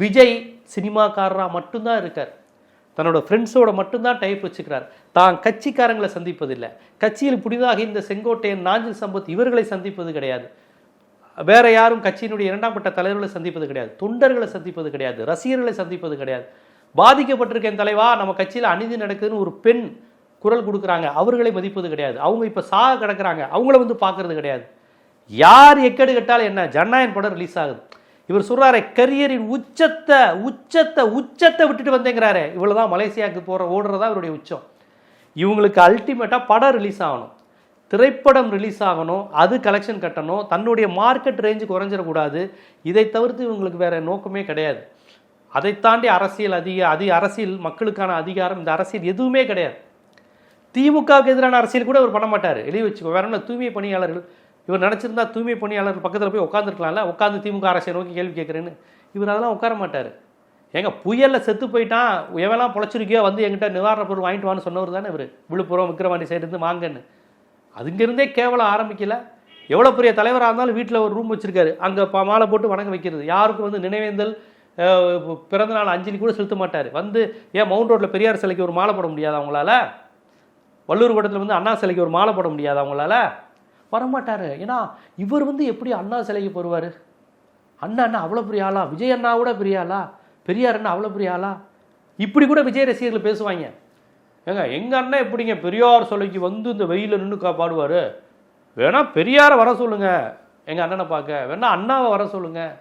விஜய் சினிமாக்காரராக மட்டும்தான் இருக்கார். தன்னோட ஃப்ரெண்ட்ஸோட மட்டும்தான் டைப் வச்சுக்கிறார். தான் கட்சிக்காரங்களை சந்திப்பதில்லை. கட்சியில் புதிதாக இந்த செங்கோட்டையன் நாஞ்சில் சம்பத் இவர்களை சந்திப்பது கிடையாது. வேற யாரும் கட்சியினுடைய இரண்டாம் கட்ட தலைவர்களை சந்திப்பது கிடையாது. தொண்டர்களை சந்திப்பது கிடையாது. ரசிகர்களை சந்திப்பது கிடையாது. பாதிக்கப்பட்டிருக்கேன் தலைவா நம்ம கட்சியில் அநீதி நடக்குதுன்னு ஒரு பெண் குரல் கொடுக்குறாங்க. அவர்களை மதிப்பது கிடையாது. அவங்க இப்போ சாக கிடக்கிறாங்க. அவங்கள வந்து பார்க்கறது கிடையாது. யார் எக்கேடு கட்டாலும் என்ன? ஜனநாயகன் படம் ரிலீஸ் ஆகுது. இவர் சொல்கிறாரே கரியரின் உச்சத்தை உச்சத்தை உச்சத்தை விட்டுட்டு வந்தேங்கிறாரு. இவ்வளோ தான் மலேசியாவுக்கு போகிற ஓடுறதா இவருடைய உச்சம். இவங்களுக்கு அல்டிமேட்டாக படம் ரிலீஸ் ஆகணும். திரைப்படம் ரிலீஸ் ஆகணும். அது கலெக்ஷன் கட்டணும். தன்னுடைய மார்க்கெட் ரேஞ்சு குறைஞ்சிடக்கூடாது. இதை தவிர்த்து இவங்களுக்கு வேறு நோக்கமே கிடையாது. அதை தாண்டி அரசியல் அதிக அதிக அரசியல் மக்களுக்கான அதிகாரம் இந்த அரசியல் எதுவுமே கிடையாது. திமுகவுக்கு எதிரான அரசியல் கூட அவர் பண்ண மாட்டார். எழுதி வச்சுக்கோ. வேற என்ன தூய்மை பணியாளர்கள் இவர் நினச்சிருந்தா தூய்மை பணியாளர் பக்கத்தில் போய் உட்காந்துருக்கலாம்ல உட்காந்து திமுக அரசியல் நோக்கி கேள்வி கேட்குறேன்னு. இவர் அதெல்லாம் உட்கார மாட்டார். ஏங்க புயலில் செத்து போயிட்டான் எவெல்லாம் பொழைச்சிருக்கியோ வந்து என்கிட்ட நிவாரண பொருள் வாங்கிட்டு வான்னு சொன்னவர் தானே இவர். விழுப்புரம் விக்கிரவாண்டி சைடு வாங்கன்னு அதுங்கிருந்தே கேவலம் ஆரம்பிக்கல. எவ்வளோ பெரிய தலைவராக இருந்தாலும் வீட்டில் ஒரு ரூம் வச்சுருக்காரு. அங்கே மாலை போட்டு வணங்க வைக்கிறது. யாருக்கும் வந்து நினைவேந்தல் பிறந்த நாள் அஞ்சலி கூட செலுத்த மாட்டார். வந்து ஏன் மவுண்ட் ரோட்டில் பெரியார் சிலைக்கு ஒரு மாலை போட முடியாது அவங்களால? வள்ளூர் கூட்டத்தில் வந்து அண்ணா சிலைக்கு ஒரு மாலை போட முடியாது அவங்களால? வரமாட்டார். ஏன்னா இவர் வந்து எப்படி அண்ணா சிலைக்கு போடுவார் அண்ணா அண்ணா அவ்வளோ பெரிய ஆளா? விஜய் அண்ணா கூட பெரிய ஆளா? பெரியார் அண்ணா அவ்வளோ பெரிய ஆளா? இப்படி கூட விஜய் ரசிகர்கள் பேசுவாங்க. ஏங்க எங்கள் அண்ணன் எப்படிங்க பெரியார் சிலைக்கு வந்து இந்த வெயிலில் நின்று கா பாடுவார்? வேணால் பெரியாரை வர சொல்லுங்கள் எங்கள் அண்ணனை பார்க்க. வேணா அண்ணாவை வர சொல்லுங்கள்